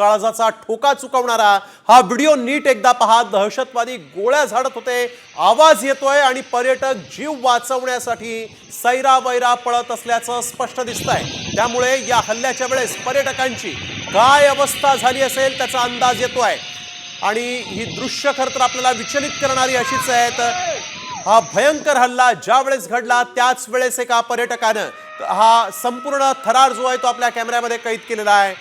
काळजाचा ठोका चुकवणारा हा व्हिडिओ नीट एकदा पहा. दहशतवादी गोळ्या झाडत होते. आवाज येतोय आणि पर्यटक जीव वाचवण्यासाठी सैरा वैरा पळत असल्याचं स्पष्ट दिसतंय. त्यामुळे या हल्ल्याच्या वेळेस पर्यटकांची काय अवस्था झाली असेल त्याचा अंदाज येतोय. आणि ही दृश्य खरं तर आपल्याला विचलित करणारी अशीच आहेत. हा भयंकर हल्ला ज्या वेळेस घडला त्याच वेळेस एका पर्यटकानं हा संपूर्ण थरार जो आहे तो आपल्या कॅमेऱ्यामध्ये कैद केलेला आहे.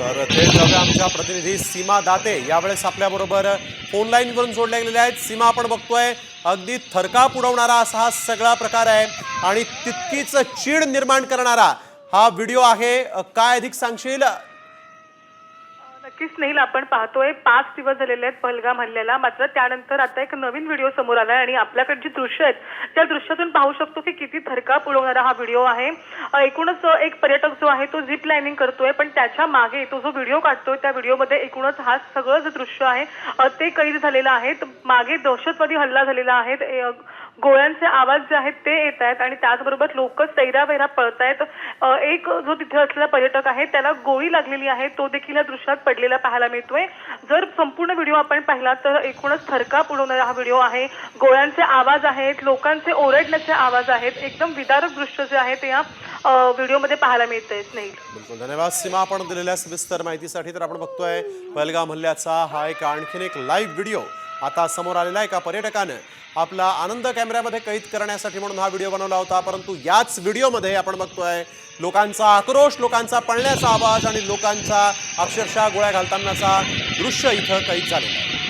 तर ते जाऊया आमच्या प्रतिनिधी सीमा दाते यावेळेस आपल्याबरोबर फोनलाईनवरून जोडल्या गेलेल्या आहेत. सीमा आपण बघतोय अगदी थरकाप उडवणारा असा हा सगळा प्रकार आहे आणि तितकीच चीड निर्माण करणारा हा व्हिडिओ आहे. काय अधिक सांगशील? नक्कीच नाही आपण पाहतोय पाच दिवस झालेले आहेत पहलगाम हल्ल्याला. मात्र त्यानंतर आता एक नवीन व्हिडिओ समोर आलाय आणि आपल्याकडे जी दृश्य आहेत त्या दृश्यातून पाहू शकतो की किती थरकाप उडवणारा हा व्हिडिओ आहे. एकूणच एक पर्यटक जो आहे तो झिप लाईनिंग करतोय पण त्याच्यामागे तो जो व्हिडिओ काढतोय त्या व्हिडिओमध्ये एकूणच हा सगळं जे दृश्य आहे ते कैद झालेलं आहे. मागे दहशतवादी हल्ला झालेला आहे. गोळ्यांचे आवाज जे आहेत ते येत आहेत आणि त्याचबरोबर लोक सैरा वैरा पळतायत एक जो तिथे असलेला पर्यटक आहे त्याला गोळी लागलेली आहे. तो देखील या दृश्यात पडलेला पाहायला मिळतोय. जर संपूर्ण व्हिडिओ आपण पाहिला तर एकूणच थरकाप उडवणारा हा व्हिडिओ आहे. गोळ्यांचे आवाज आहेत लोकांचे ओरडण्याचे आवाज आहेत. एकदम विदारक दृश्य जे आहे ते या व्हिडिओमध्ये पाहायला मिळतंय स्नेहिल. बिलकुल. धन्यवाद. सीमा आपण दिलेल्या सविस्तर माहितीसाठी तर आपण बघतोय पहलगाम हल्ल्याचा हा एक आणखीन एक लाईव्ह व्हिडिओ आता समोर आलेला आहे एका पर्यटकानं आपला आनंद कॅमेऱ्यामध्ये कैद करण्यासाठी म्हणून हा व्हिडिओ बनवला होता परंतु याच व्हिडिओमध्ये आपण बघतोय लोकांचा आक्रोश लोकांचा पळण्याचा आवाज आणि लोकांचा अक्षरशः गोळ्या घालतानाचा दृश्य इथं कैद झालेला आहे.